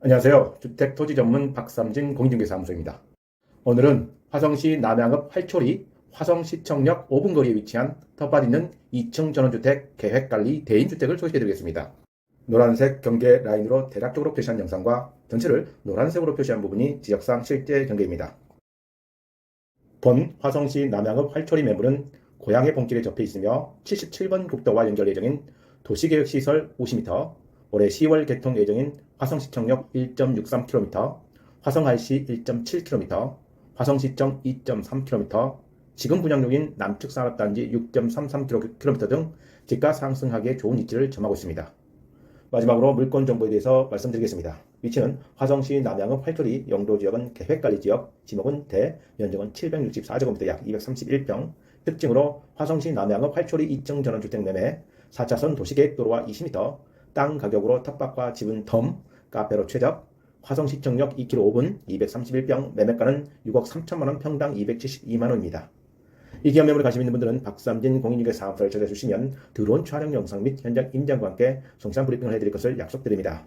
안녕하세요. 주택 토지 전문 박삼진 공인중개사무소입니다. 오늘은 화성시 남양읍 활초리 화성시청역 5분 거리에 위치한 텃밭 있는 2층 전원주택 계획관리 대인주택을 소개해드리겠습니다. 노란색 경계 라인으로 대략적으로 표시한 영상과 전체를 노란색으로 표시한 부분이 지역상 실제 경계입니다. 본 화성시 남양읍 활초리 매물은 고향의 본길에 접해 있으며 77번 국도와 연결 예정인 도시계획시설 50m, 올해 10월 개통 예정인 화성시청역 1.63km, 화성할시 1.7km, 화성시청 2.3km, 지금 분양 중인 남측 산업단지 6.33km 등 집가 상승하기에 좋은 위치를 점하고 있습니다. 마지막으로 물건 정보에 대해서 말씀드리겠습니다. 위치는 화성시 남양읍 활초리 영도 지역은 계획관리지역, 지목은 대, 면적은 764제곱미터 약 231평, 특징으로 화성시 남양읍 활초리 2층 전원주택 매매, 4차선 도시계획 도로와 20m, 땅 가격으로 텃밭과 집은 덤, 카페로 최적, 화성시청역 2km 5분 231평 매매가는 6억 3천만원 평당 272만원입니다. 이 기업 매물에 관심 있는 분들은 박삼진 공인중개 사업소를 찾아주시면 드론 촬영 영상 및 현장 임장과 함께 성상 브리핑을 해드릴 것을 약속드립니다.